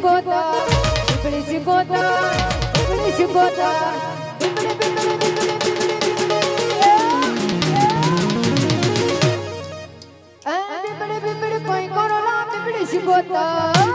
ગોતા પીપળી ગોતા પીપળી ગોતા Bota.